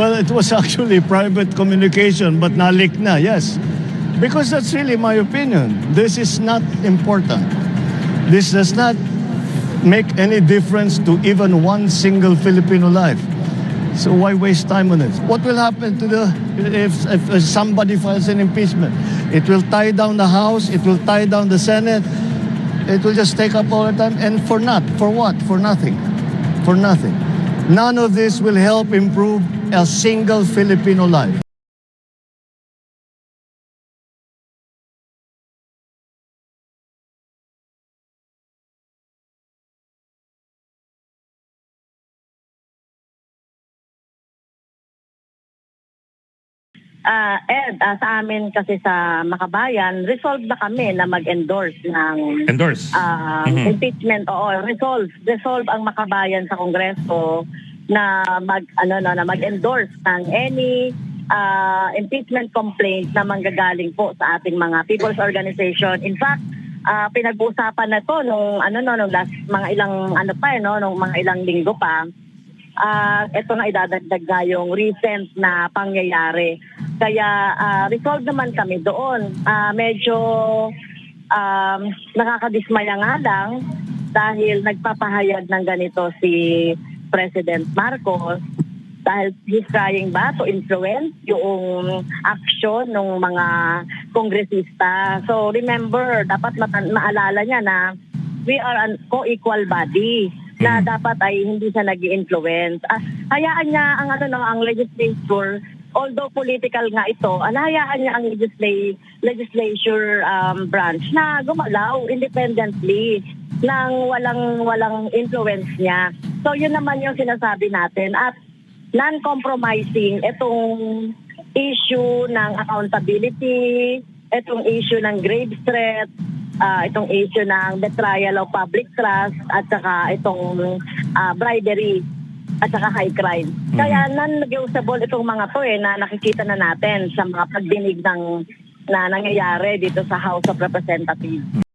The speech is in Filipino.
Well, it was actually private communication, but nalik na, yes. Because that's really my opinion. This is not important. This does not make any difference to even one single Filipino life. So why waste time on it? What will happen to the if, if, somebody files an impeachment? It will tie down the House. It will tie down the Senate. It will just take up all the time, and for not, for what? For nothing, for nothing. None of this will help improve a single Filipino life. Ah, Ed, ah, sa amin kasi sa Makabayan, resolve na kami na mag-endorse ng Endorse. ah, Mhm. impeachment. Oo, resolve. Resolve ang Makabayan sa Kongreso na mag ano no, na mag-endorse ng any ah, impeachment complaint na manggagaling po sa ating mga people's organization. In fact, ah, pinag-uusapan na to nung ano no, nung last mga ilang ano pa eh, no, nung mga ilang linggo pa. Ah, ito na idadagdag na yung recent na pangyayari. Kaya ah, resolve naman kami doon. Ah, medyo um, nakakadismaya nga lang dahil nagpapahayag ng ganito si President Marcos dahil he's trying ba to influence yung action ng mga kongresista. So remember, dapat maalala niya na we are a co-equal body na dapat ay hindi siya nag influence Ah, hayaan niya ang ano no, ang legislature although political nga ito, hayaan niya ang legisla- legislature um, branch na gumalaw independently nang walang walang influence niya. So yun naman yung sinasabi natin at non-compromising itong issue ng accountability, itong issue ng grave threat, ah, itong issue ng betrayal of public trust at saka itong ah, bribery at saka high crime. Kaya non-negotiable itong mga to eh na nakikita na natin sa mga pagdinig ng na nangyayari dito sa House of Representatives.